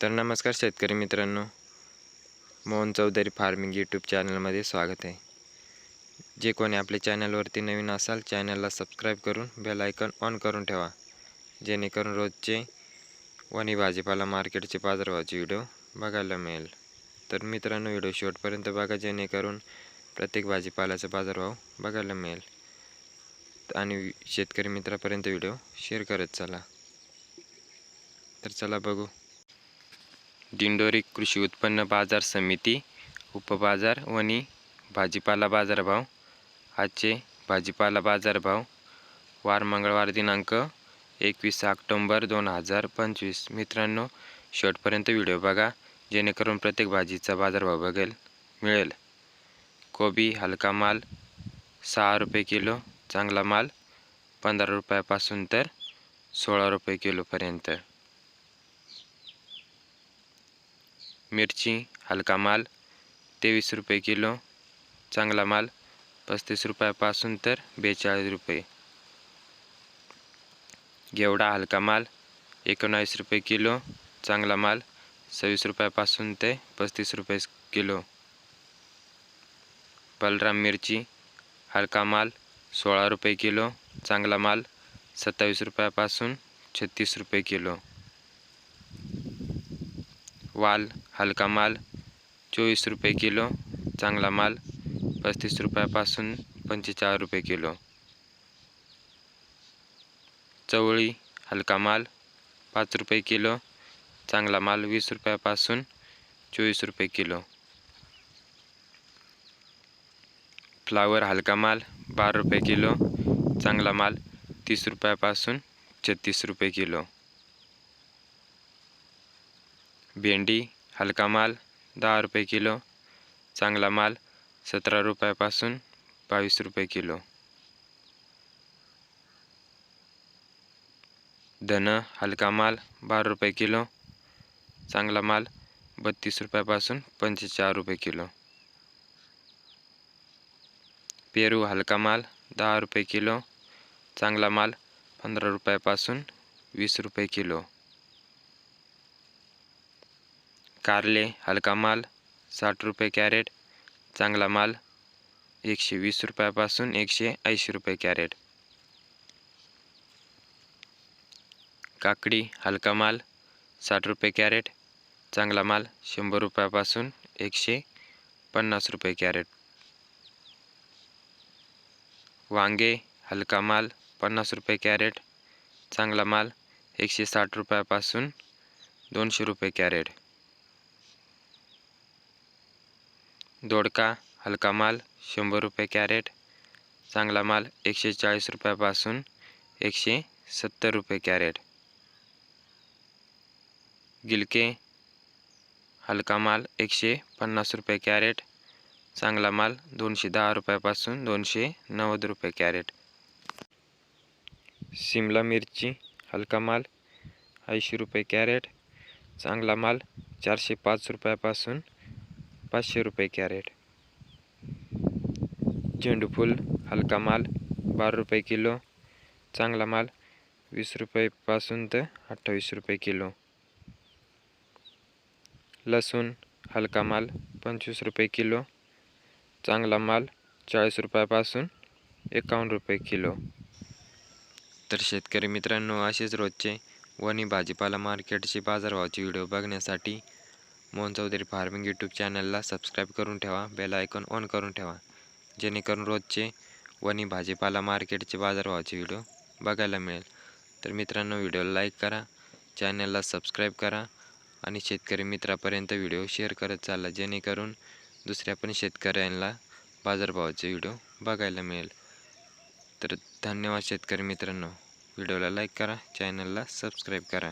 तर नमस्कार शेतकरी मित्रांनो मोहन चौधरी फार्मिंग यूट्यूब चॅनलमध्ये स्वागत आहे. जे कोणी आपल्या चॅनलवरती नवीन असाल चॅनलला सबस्क्राईब करून बेल आयकॉन ऑन करून ठेवा. जेणेकरून रोजचे वणी भाजीपाला मार्केटचे बाजारभावाचे व्हिडिओ बघायला मिळेल. तर मित्रांनो व्हिडिओ शेवटपर्यंत बघा जेणेकरून प्रत्येक भाजीपाल्याचा बाजारभाव बघायला मिळेल. आणि शेतकरी मित्रापर्यंत व्हिडिओ शेअर करत चला. तर चला बघू. दिंडोरी कृषी उत्पन्न बाजार समिती उपबाजार वणी भाजीपाला बाजारभाव आजचे भाजीपाला बाजारभाव वार मंगळवार दिनांक एकवीस ऑक्टोंबर दोन हजार पंचवीस. मित्रांनो शेवटपर्यंत व्हिडिओ बघा जेणेकरून प्रत्येक भाजीचा बाजारभाव बघेल मिळेल. कोबी हलका माल सहा रुपये किलो चांगला माल पंधरा रुपयापासून तर सोळा रुपये किलोपर्यंत. मिरची हलका माल तेवीस रुपये किलो चांगला माल पस्तीस रुपयापासून तर बेचाळीस रुपये. गेवडा हलका माल एकोणावीस रुपये किलो चांगला माल सव्वीस रुपयापासून ते पस्तीस रुपये किलो. बलराम मिरची हलका माल सोळा रुपये किलो चांगला माल सत्तावीस रुपयापासून छत्तीस रुपये किलो. वाल हलका माल चोवीस रुपये किलो चांगला माल पस्तीस रुपयापासून पंचेचाळीस रुपये किलो. चवळी हलका माल पाच रुपये किलो चांगला माल वीस रुपयापासून चोवीस रुपये किलो. फ्लावर हलका माल बारा रुपये किलो चांगला माल तीस रुपयापासून छत्तीस रुपये किलो. भेंडी हलका माल दहा रुपये किलो. चांगला माल सतरा रुपयापासून बावीस रुपये किलो. धन हलका माल बारा रुपये किलो. चांगला माल बत्तीस रुपयापासून पंचेचाळीस रुपये किलो. पेरू हलका माल दहा रुपये किलो. चांगला माल पंधरा रुपयापासून वीस रुपये किलो. कारले हलका माल साठ रुपये कॅरेट चांगला माल एकशे वीस रुपयापासून एकशे ऐंशी रुपये कॅरेट. काकडी हलका माल साठ रुपये कॅरेट चांगला माल शंभर रुपयापासून एकशे पन्नास रुपये कॅरेट. वांगे हलका माल पन्नास रुपये कॅरेट चांगला माल एकशे साठ रुपयापासून दोनशे रुपये कॅरेट. दोडका हलका माल शंभर रुपये कॅरेट चांगला माल एकशे चाळीस रुपयापासून एकशे सत्तर रुपये कॅरेट. गिलके हलका माल एकशे पन्नास रुपये कॅरेट चांगला माल दोनशे दहा रुपयापासून दोनशे नव्वद रुपये कॅरेट. शिमला मिरची हलका माल ऐंशी रुपये कॅरेट चांगला माल चारशे पाच रुपयापासून पाचशे रुपये कॅरेट. झेंडूफूल हलका माल बारा रुपये किलो. चांगला माल वीस रुपयेपासून तर अठ्ठावीस रुपये किलो. लसूण हलका माल पंचवीस रुपये किलो. चांगला माल चाळीस रुपयापासून एकावन्न रुपये किलो. तर शेतकरी मित्रांनो असेच रोजचे वणी भाजीपाला मार्केटचे बाजारभावाचे व्हिडिओ बघण्यासाठी मोहन चौधरी फार्मिंग यूट्यूब चॅनलला सबस्क्राईब करून ठेवा बेल आयकॉन ऑन करून ठेवा जेणेकरून रोजचे वणी भाजीपाला मार्केटचे बाजारभावाचे व्हिडिओ बघायला मिळेल. तर मित्रांनो व्हिडिओला लाईक करा चॅनलला सबस्क्राईब करा आणि शेतकरी मित्रापर्यंत व्हिडिओ शेअर करत चालला जेणेकरून दुसऱ्या पण शेतकऱ्यांना बाजारभावाचे व्हिडिओ बघायला मिळेल. तर धन्यवाद शेतकरी मित्रांनो. व्हिडिओला लाईक करा चॅनलला सबस्क्राईब करा.